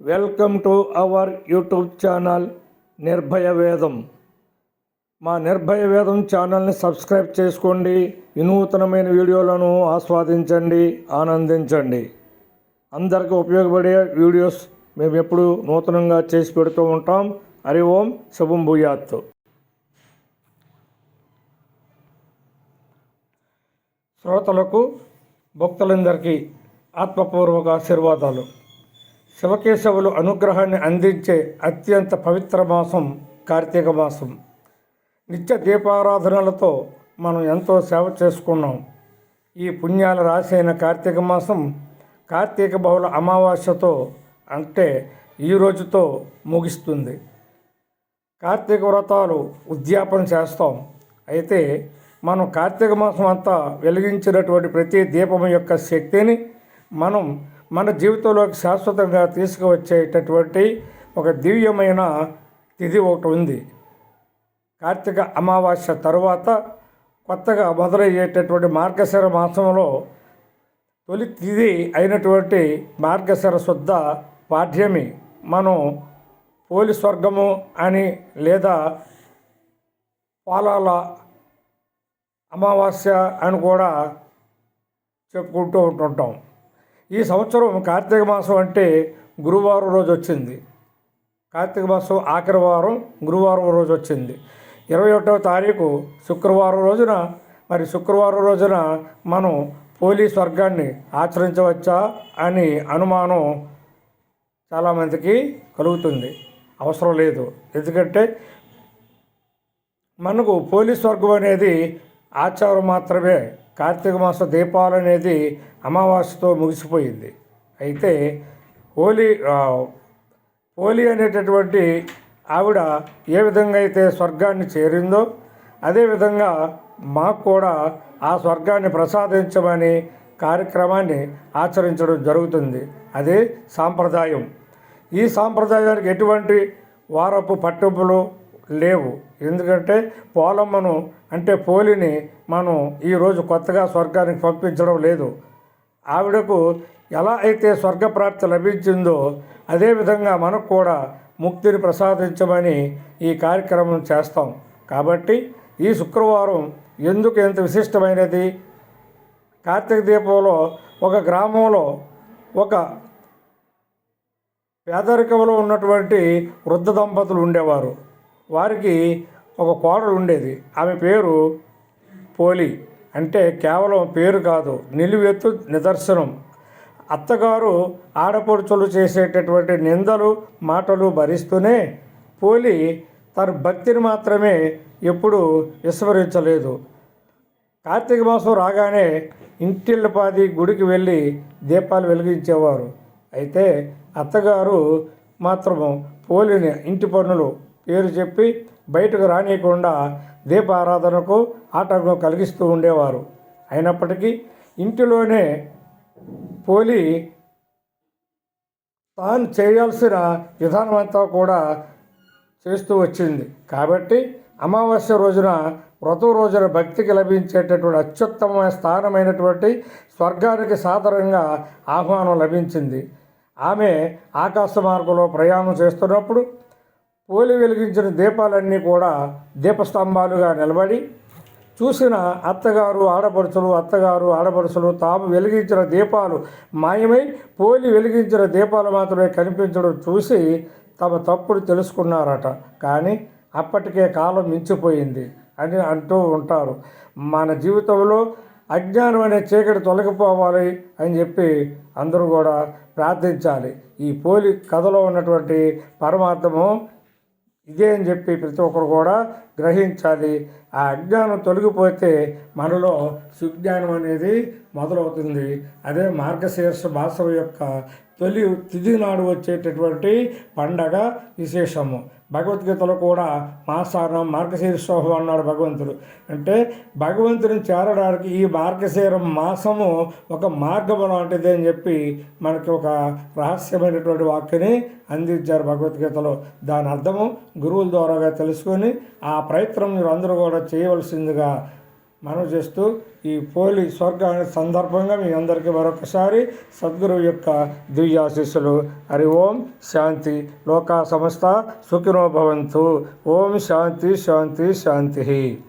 Welcome to our YouTube channel Nirbhaya Vedam. మా నిర్భయ వేదం ఛానల్ని సబ్స్క్రైబ్ చేసుకోండి. వినూతనమైన వీడియోలను ఆస్వాదించండి ఆనందించండి. అందరికీ ఉపయోగపడే వీడియోస్ మేము ఎప్పుడు నూతనంగా చేసి పెడుతూ ఉంటాం. హరి ఓం శుభం భూయాత్. శ్రోతలకు భక్తులందరికీ ఆత్మపూర్వక ఆశీర్వాదాలు. శివకేశవులు అనుగ్రహాన్ని అందించే అత్యంత పవిత్ర మాసం కార్తీక మాసం. నిత్య దీపారాధనలతో మనం ఎంతో సేవ చేసుకున్నాం. ఈ పుణ్యాల రాశి అయిన కార్తీక మాసం కార్తీక బహుళ అమావాస్యతో అంటే ఈ రోజుతో ముగిస్తుంది. కార్తీక వ్రతాలు ఉద్యాపన చేస్తాం. అయితే మనం కార్తీక మాసం అంతా వెలిగించినటువంటి ప్రతి దీపం యొక్క శక్తిని మనం మన జీవితంలోకి శాశ్వతంగా తీసుకువచ్చేటటువంటి ఒక దివ్యమైన తిథి ఒకటి ఉంది. కార్తీక అమావాస్య తరువాత కొత్తగా మొదలయ్యేటటువంటి మార్గశిర మాసంలో తొలి తిథి అయినటువంటి మార్గశిర శుద్ధ పాఠ్యమి మనం పోలి స్వర్గము అని లేదా పాలాల అమావాస్య అని కూడా చెప్పుకుంటూ ఉంటుంటాం. ఈ సంవత్సరం కార్తీక మాసం అంటే గురువారం రోజు వచ్చింది. కార్తీక మాసం ఆఖరి వారం గురువారం రోజు వచ్చింది. ఇరవై ఒకటవ తారీఖు శుక్రవారం రోజున మరి శుక్రవారం రోజున మనం పోలీస్ వర్గాన్ని ఆచరించవచ్చా అని అనుమానం చాలామందికి కలుగుతుంది. అవసరం లేదు. ఎందుకంటే మనకు పోలీస్ వర్గం అనేది ఆచారం మాత్రమే. కార్తీక మాస దీపాలు అనేది అమావాస్యతో ముగిసిపోయింది. అయితే హోలీ హోలీ అనేటటువంటి ఆవిడ ఏ విధంగా అయితే స్వర్గాన్ని చేరిందో అదేవిధంగా మాకు కూడా ఆ స్వర్గాన్ని ప్రసాదించమని కార్యక్రమాన్ని ఆచరించడం జరుగుతుంది. అదే సాంప్రదాయం. ఈ సాంప్రదాయానికి ఎటువంటి వారపు పట్టింపులు లేవు. ఎందుకంటే పోలమ్మను అంటే పోలిని మనం ఈరోజు కొత్తగా స్వర్గానికి పంపించడం లేదు. ఆవిడకు ఎలా అయితే స్వర్గప్రాప్తి లభించిందో అదేవిధంగా మనకు కూడా ముక్తిని ప్రసాదించమని ఈ కార్యక్రమం చేస్తాం. కాబట్టి ఈ శుక్రవారం ఎందుకు ఎంత విశిష్టమైనది? కార్తీక దీపంలో ఒక గ్రామంలో ఒక పేదరికంలో ఉన్నటువంటి వృద్ధ దంపతులు ఉండేవారు. వారికి ఒక కోడలు ఉండేది. ఆమె పేరు పోలి అంటే కేవలం పేరు కాదు నిలువెత్తు నిదర్శనం. అత్తగారు ఆడపడుచులు చేసేటటువంటి నిందలు మాటలు భరిస్తూనే పోలి తన భక్తిని మాత్రమే ఎప్పుడూ విస్మరించలేదు. కార్తీక మాసం రాగానే ఇంటిళ్ళపాది గుడికి వెళ్ళి దీపాలు వెలిగించేవారు. అయితే అత్తగారు మాత్రము పోలిని ఇంటి పనులు పేరు చెప్పి బయటకు రానియకుండా దీపారాధనకు ఆటంకం కలిగిస్తూ ఉండేవారు. అయినప్పటికీ ఇంటిలోనే పోలి తాను చేయాల్సిన విధానం అంతా కూడా చేస్తూ వచ్చింది. కాబట్టి అమావాస్య రోజున వ్రతం రోజున భక్తికి లభించేటటువంటి అత్యుత్తమమైన స్థానమైనటువంటి స్వర్గానికి సాధారణంగా ఆహ్వానం లభించింది. ఆమె ఆకాశ మార్గంలో ప్రయాణం చేస్తున్నప్పుడు పోలి వెలిగించిన దీపాలన్నీ కూడా దీపస్తంభాలుగా నిలబడి చూసిన అత్తగారు ఆడపడుచులు అత్తగారు ఆడపడుచులు తాము వెలిగించిన దీపాలు మాయమై పోలి వెలిగించిన దీపాలు మాత్రమే కనిపించడం చూసి తమ తప్పుడు తెలుసుకున్నారట. కానీ అప్పటికే కాలం మించిపోయింది అని అంటూ ఉంటారు. మన జీవితంలో అజ్ఞానం అనే చీకటి తొలగిపోవాలి అని చెప్పి అందరూ కూడా ప్రార్థించాలి. ఈ పోలి కథలో ఉన్నటువంటి పరమార్థము ఇదే అని చెప్పి ప్రతి ఒక్కరు కూడా గ్రహించాలి. ఆ అజ్ఞానం తొలగిపోతే మనలో సుజ్ఞానం అనేది మొదలవుతుంది. అదే మార్గశీర్ష మాసం యొక్క తొలి తిది నాడు వచ్చేటటువంటి పండగ విశేషము. భగవద్గీతలో కూడా మాసానం మార్గశీర్షోహం అన్నాడు భగవంతుడు. అంటే భగవంతుని చేరడానికి ఈ మార్గశీరం మాసము ఒక మార్గము లాంటిది అని చెప్పి మనకి ఒక రహస్యమైనటువంటి వాక్యని అందించారు భగవద్గీతలో. దాని అర్థము గురువుల ద్వారాగా తెలుసుకొని ఆ ప్రయత్నం మీరు అందరూ కూడా చేయవలసిందిగా మనం చేస్తూ ఈ పోలి స్వర్గాన్ని సందర్భంగా మీ అందరికీ మరొకసారి సద్గురువు యొక్క దివ్యాశీస్సులు. హరి ఓం శాంతి. లోకా సమస్త సుఖినో భవంతు. ఓం శాంతి శాంతి శాంతి.